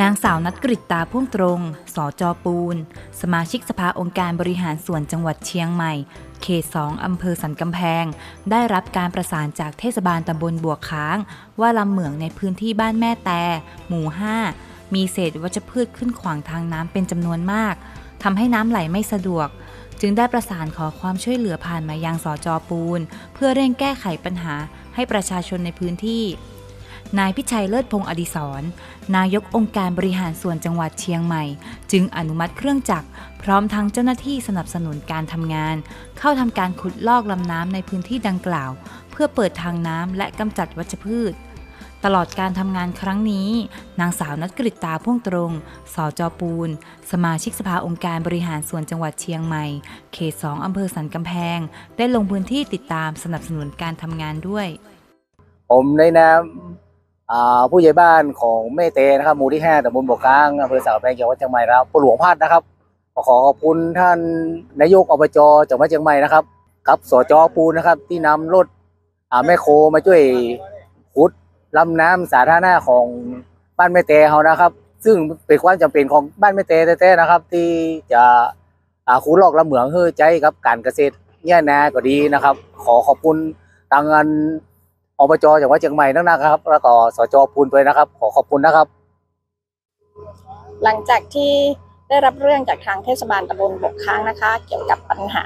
นางสาวนัดกริตตาพุ่งตรงสจปูน สมาชิกสภาองค์การบริหารส่วนจังหวัดเชียงใหม่ เขต2อำเภอสันกำแพง ได้รับการประสานจากเทศบาลตำบลบวกค้าง ว่าลำเหมืองในพื้นที่บ้านแม่แต่ หมู่ 5 มีเศษวัชพืชขึ้นขวางทางน้ำเป็นจำนวนมาก ทำให้น้ำไหลไม่สะดวก จึงได้ประสานขอความช่วยเหลือผ่านมายังสจปูน เพื่อเร่งแก้ไขปัญหาให้ประชาชนในพื้นที่ นายพิชัยเลิศพงศ์อดิศรนายกองค์การบริหารส่วนจังหวัดเชียงใหม่ จึงอนุมัติเครื่องจักร พร้อมทั้งเจ้าหน้าที่สนับสนุนการทำงาน เข้าทำการขุดลอกลำน้ำในพื้นที่ดังกล่าว เพื่อเปิดทางน้ำและกำจัดวัชพืช ตลอดการทำงานครั้งนี้ นางสาวนัดกริตตาพ่วงตรงสจปูน สมาชิกสภาองค์การบริหารส่วนจังหวัดเชียงใหม่ เขต2องอำเภอสันกำแพง ได้ลงพื้นที่ติดตามสนับสนุนการทำงานด้วย ผมในนาม ผู้ใหญ่บ้านของแม่เตนะครับหมู่ที่ห้าตำบลบกกลางอำเภอสาวแปงจังหวัดเชียงใหม่ครับปหลวงพัดนะครับขอขอบคุณท่านนายกอบจจังหวัดเชียงใหม่นะครับกับสจปูนะครับที่นำรถแม่โคมาช่วยขุดลำน้ำสาธารณะของบ้านแม่เตเขานะครับ ซึ่งเป็นความจำเป็นของบ้านแม่เตแท้ๆนะครับ ที่จะขุดลอกลำเหมืองเพื่อใจกับการเกษตรเนี่นาก็ดีนะครับ ขอขอบคุณทางงาน อบจจังหวัดเชียงใหม่นั่นนะครับ แล้วก็สจปูนไปนะครับ ขอขอบคุณนะครับ หลังจากที่ได้รับเรื่องจากทางเทศบาลตำบลบกค้างนะคะ เกี่ยวกับปัญหา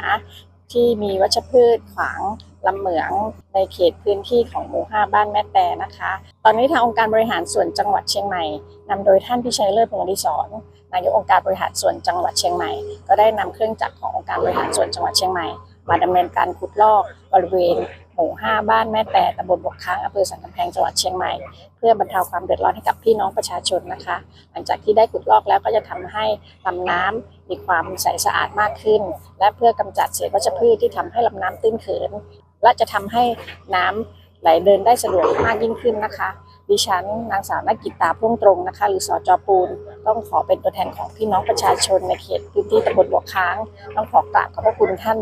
ที่มีวัชพืชขวางลำเหมืองในเขตพื้นที่ของหมู่ห้าบ้านแม่แต่นะคะ ตอนนี้ทางองค์การบริหารส่วนจังหวัดเชียงใหม่นำโดยท่านพิชัยเลิศพงศ์ดิศรนายกองค์การบริหารส่วนจังหวัดเชียงใหม่ ก็ได้นำเครื่องจักรขององค์การบริหารส่วนจังหวัดเชียงใหม่ มาดำเนินการขุดลอกบริเวณ หมู่ 5 บ้านแม่แต่ตำบลบกค้างอำเภอสันกำแพงจังหวัดเชียงใหม่ เพื่อบรรเทาความเดือดร้อนให้กับพี่น้องประชาชนนะคะ หลังจากที่ได้ขุดลอกแล้วก็จะทำให้ลำน้ำมีความใสสะอาดมากขึ้น และเพื่อกำจัดเศษวัชพืชที่ทำให้ลำน้ำตื้นเขิน และจะทำให้น้ำไหลเดินได้สะดวกมากยิ่งขึ้นนะคะ ดิฉันนางสาวนักกิตตาพุ่งตรงนะคะ หรือสจปูน ต้องขอเป็นตัวแทนของพี่น้องประชาชนในเขตพื้นที่ตำบลบัวค้าง ต้องขอกราบขอบพระคุณท่าน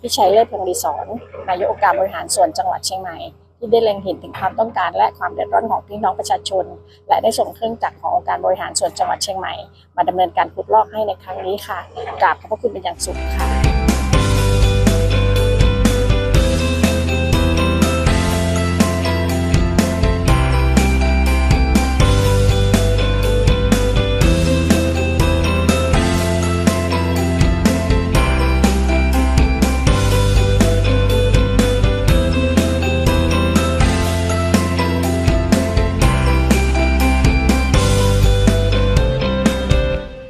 พิชัยเลิศพงศ์ดีศรนนายกองค์การบริหารส่วนจังหวัดเชียงใหม่ที่ได้เล็งเห็นถึงความต้องการและความเดือดร้อนของพี่น้องประชาชน และได้ส่งเครื่องจักรขององค์การบริหารส่วนจังหวัดเชียงใหม่ มาดำเนินการขุดลอกให้ในครั้งนี้ค่ะกราบขอบพระคุณเป็นอย่างสูงค่ะ